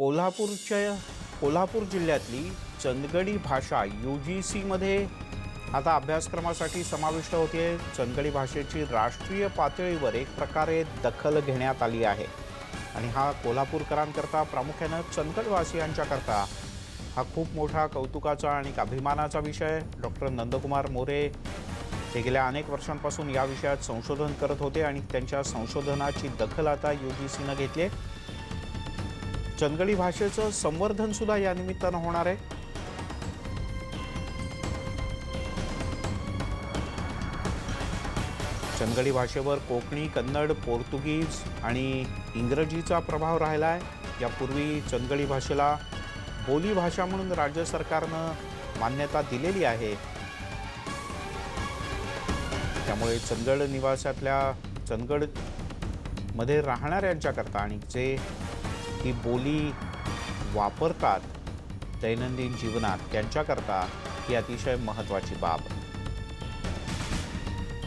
कोल्हापूरच्या कोल्हापूर जिल्ह्यातली चंदगडी भाषा यू जी सीमध्ये आता अभ्यासक्रमासाठी समाविष्ट होते चंदगडी भाषेची राष्ट्रीय पातळीवर एक प्रकारे दखल घेण्यात आली आहे. आणि हा कोल्हापूरकरांकरता प्रामुख्यानं चंदगडवासियांच्याकरता हा खूप मोठा कौतुकाचा आणि अभिमानाचा विषय. डॉक्टर नंदकुमार मोरे ते गेल्या अनेक वर्षांपासून या विषयात संशोधन करत होते आणि त्यांच्या संशोधनाची दखल आता यू जी सीनं घेतली आहे चंदगडी भाषेचं संवर्धन सुद्धा या निमित्तानं होणार आहे. चंदगडी भाषेवर कोकणी कन्नड पोर्तुगीज आणि इंग्रजीचा प्रभाव राहिला आहे यापूर्वी चंदगडी भाषेला बोली भाषा म्हणून राज्य सरकारनं मान्यता दिलेली आहे. त्यामुळे चंदगड निवासातल्या चंदगडमध्ये राहणाऱ्यांच्याकरता आणि जे ही बोली वापरतात दैनंदिन जीवनात त्यांच्याकरता ही अतिशय महत्त्वाची बाब.